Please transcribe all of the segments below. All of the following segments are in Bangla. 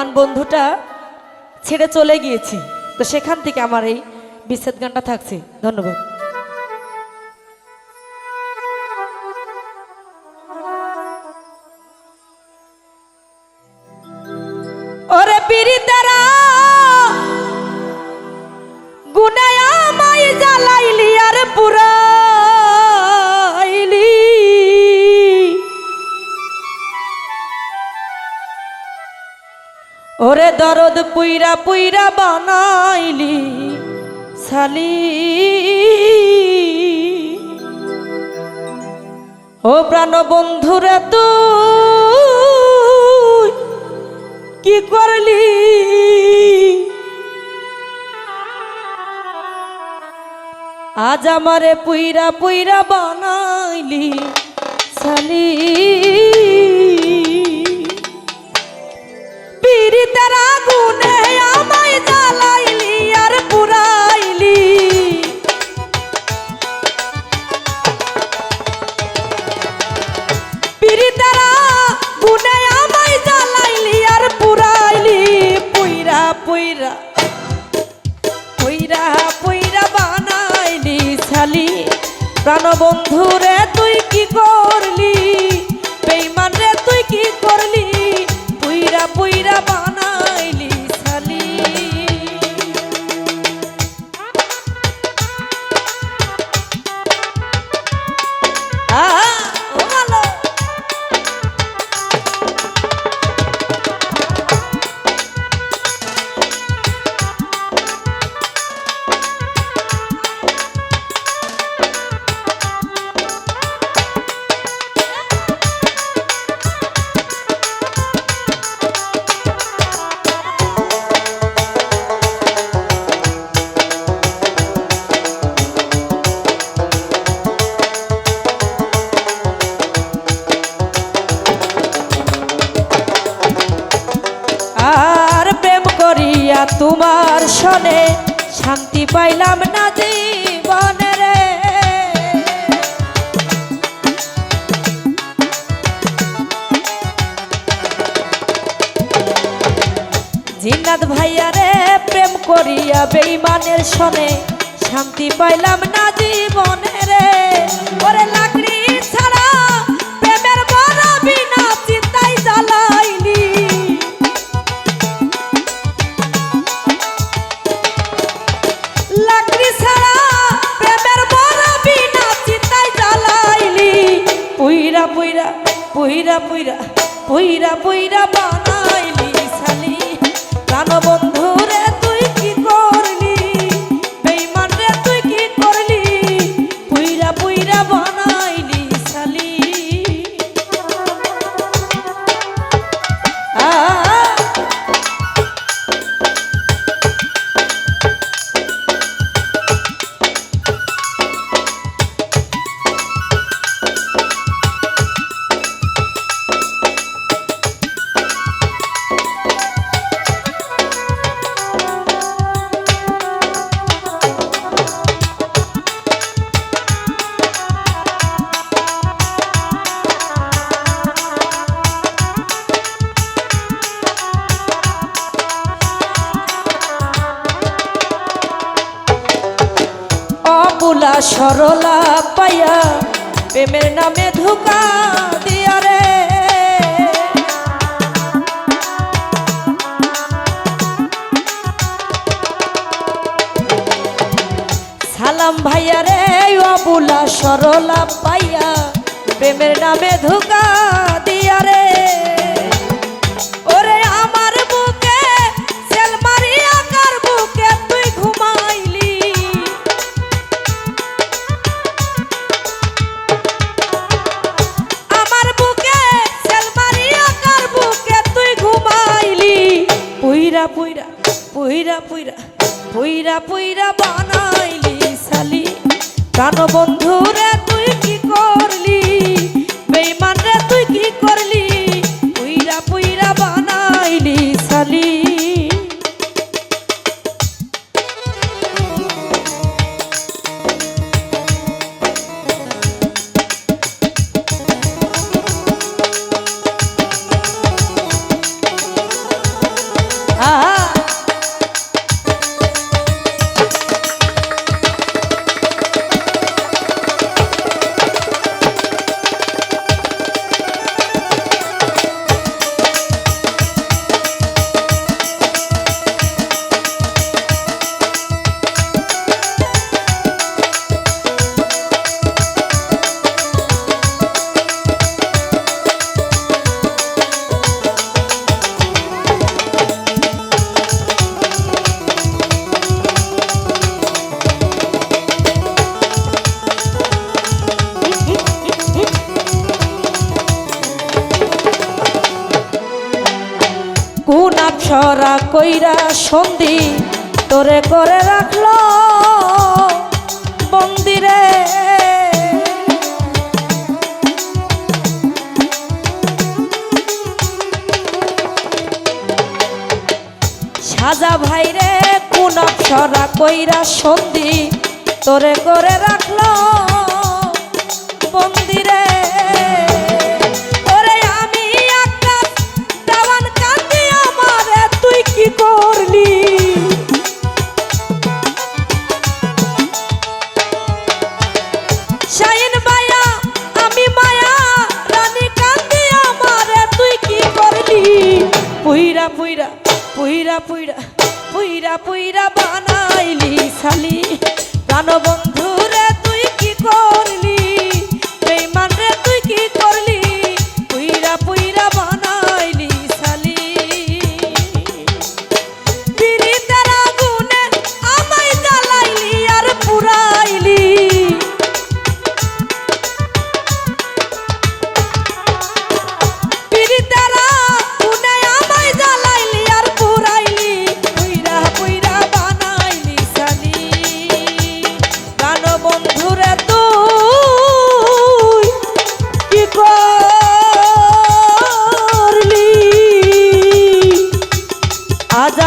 বেইমান বন্ধুটা ছেড়ে চলে গিয়েছি। তো সেখান থেকে আমার এই বিচ্ছেদ গানটা থাকছে। ধন্যবাদ। ওরে পিড়িতারা! ওরে দরদ পুইরা পুইরা বানাইলি সালি ও প্রাণ বন্ধুরা তুই, কি করলি? আজ আমারে পুইরা পুইরা বানাইলি সালি পুইরা পইরা পইরা বানাই ছালি প্রাণবন্ধু রে তুই কি করলি? বেইমান রে তুই কি করলি? তোমার সনে শান্তি পাইলাম না জীবনে রে। জিন্নাত ভাইয়া রে, প্রেম করিয়া বেইমানের সনে শান্তি পাইলাম না জীবনে রে। ওরে লাকড়ি পুইরা পুইরা পুইরা পুইরা পুইরা পুইরা বানাইলি সরলা পাইয়া প্রেমের নামে ধোকা দিয়া রে। সালাম ভাইয়া রে অবুলা সরলা পাইয়া প্রেমের নামে ধোকা পুইরা পুইরা পুইরা পুইরা পুইরা পুইরা বানাইলি শালি। কান বন্ধু রে তুই কি সন্ধি তোরে করে রাখল মন্দিরে। সাজা ভাইরে, কোন সরা কইরা সন্ধি তোরে করে রাখল মন্দিরে। পুইরা পুইরা পুইরা পুইরা বানাইলি শালি। প্রাণবন্ধু রে, তুই কি করলি? বেইমান রে, তুই কি করলি?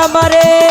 আমারে